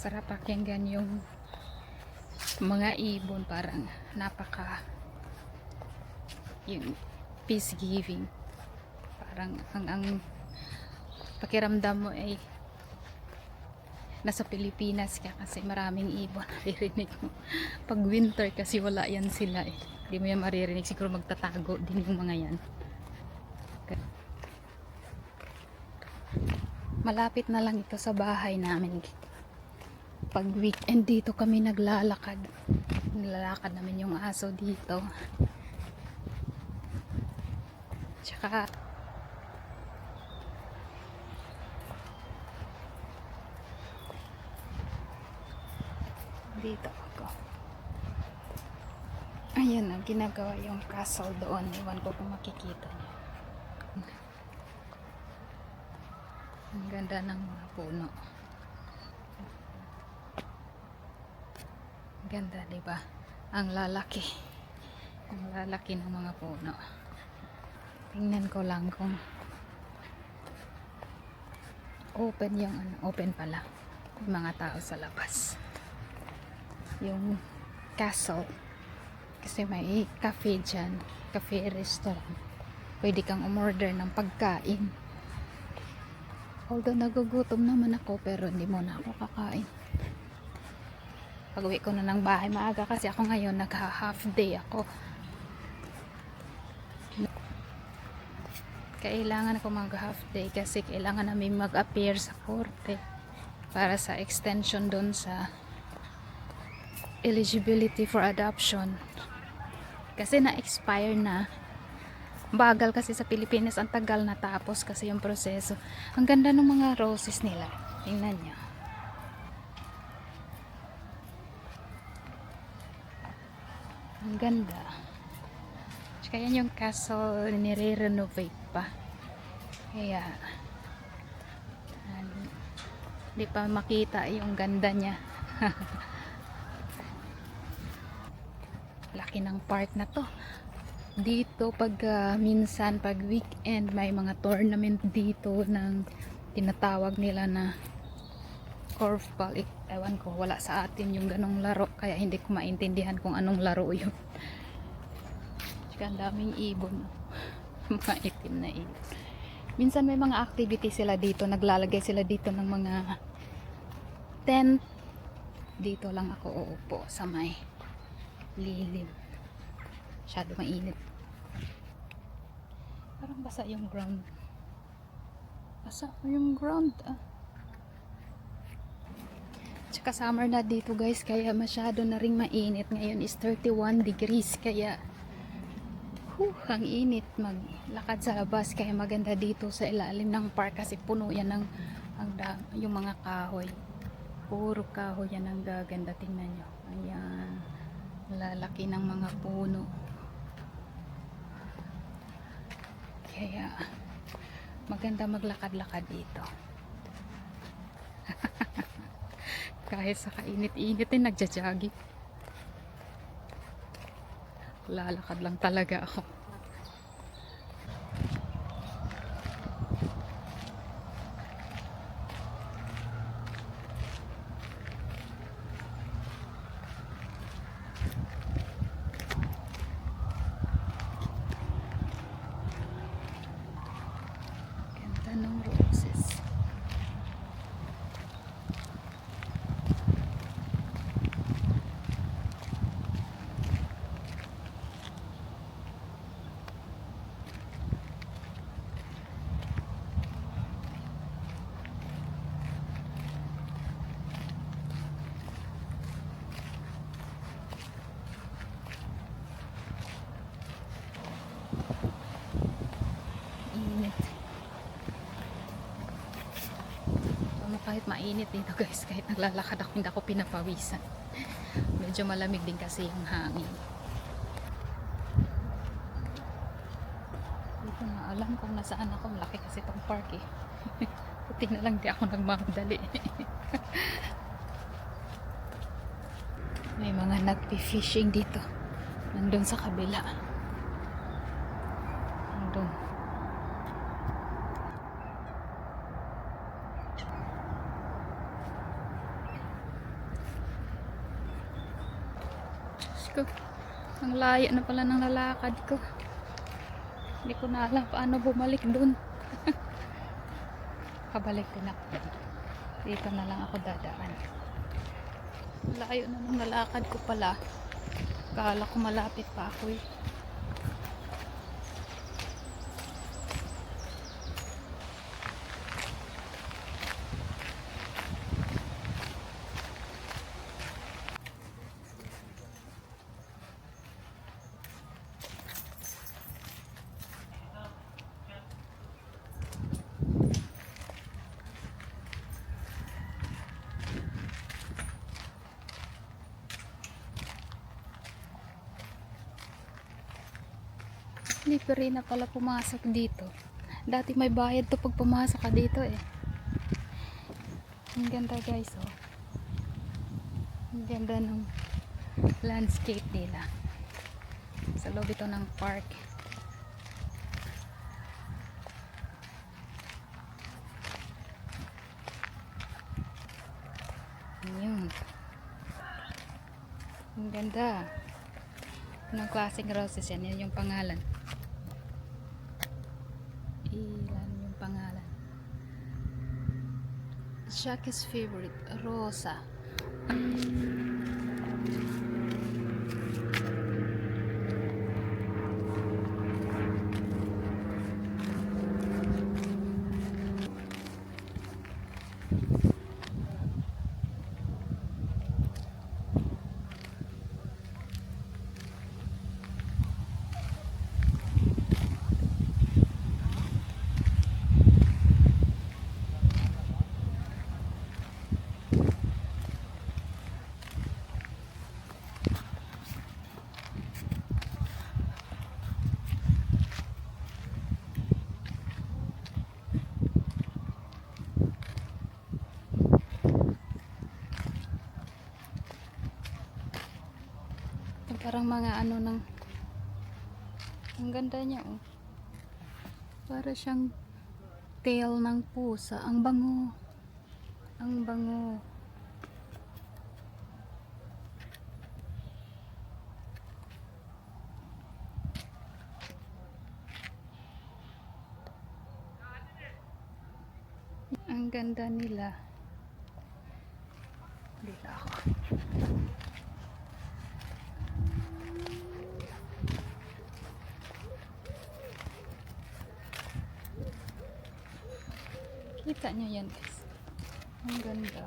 Sarap pakinggan yung mga ibon. Parang napaka yung peace giving. Parang ang, ang pakiramdam mo ay nasa Pilipinas ka kasi maraming ibon. Naririnig mo. Pag winter kasi wala yan sila eh. Hindi mo yan maririnig. Siguro magtatago din yung mga yan. Malapit na lang ito sa bahay namin pag weekend dito kami naglalakad. Nilalakad namin yung aso dito. Tsaka dito ako. Ayan na ginagawa yung castle doon. Iwan ko kung makikita niyo. Ang ganda ng mga puno Ganda, di ba? Ang lalaki. Ang lalaki ng mga puno. Tingnan ko lang kung open yung ano, open pala. Yung mga tao sa labas. Yung castle. Kasi may cafe dyan. Cafe restaurant. Pwede kang umorder ng pagkain. Although nagugutom naman ako pero hindi mo na ako kakain pag uwi ko na ng bahay maaga kasi ako ngayon nagha half day ako. Kailangan ako mag half day kasi kailangan namin mag appear sa korte para sa extension doon sa eligibility for adoption. Kasi na-expire na. Bagal kasi sa Pilipinas ang tagal na tapos kasi yung proseso. Ang ganda ng mga roses nila. Tingnan nyo Ganda. Kaya yung castle nire-renovate pa. Kaya hindi pa makita yung ganda niya. Laki ng park na to. Dito pag ah, minsan pag weekend may mga tournament dito ng tinatawag nila na korfball. Eh, ewan ko, wala sa atin yung ganong laro. Kaya hindi ko maintindihan kung anong laro yun. Tsaka ang daming ibon. mga itim na ibon. Minsan may mga activity sila dito. Naglalagay sila dito ng mga tent. Dito lang ako uupo sa may lilim. Masyado mainit. Parang basa yung ground. Basa yung ground ah. Tsaka summer na dito guys, kaya masyado na ring mainit. Ngayon is 31 degrees, kaya huh, ang init maglakad sa labas. Kaya maganda dito sa ilalim ng park kasi puno yan ng ang yung mga kahoy. Puro kahoy yan ang gaganda. Tingnan nyo. Ayan. Lalaki ng mga puno. Kaya maganda maglakad-lakad dito. kahit sa kainit-init din nagja-jogging lalakad lang talaga ako ganda ng roses init ano kahit mainit dito guys. Kahit naglalakad ako hindi ako pinapawisan. Medyo malamig din kasi yung hangin. Hindi ko alam kung nasaan ako. Malaki kasi itong park eh. Puti na lang di ako nagmamadali. May mga nagpi-fishing dito. Nandun sa kabila nandun ko. Ang layo na pala ng lalakad ko. Hindi ko na alam paano bumalik dun. Pabalik din ako. Dito na lang ako dadaan. Layo na ng lalakad ko pala. Kala ko malapit pa ako eh. Rin na pala pumasok dito. Dati may bayad to pag pumasok ka dito eh. Ang ganda guys oh. Ang ganda ng landscape nila. Sa loob ito ng park. Yun. Ang ganda. Anong klaseng roses yan? Yan yung pangalan. Shakis favorite, Rosa. Parang mga ano ng ang ganda niya oh. Para siyang tail ng pusa. Ang bango. Ang bango. Ang ganda nila. Dito ako. Kita nyo yan guys. Ang ganda.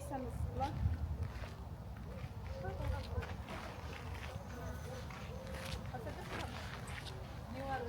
aldıysanız kulak. Ne var?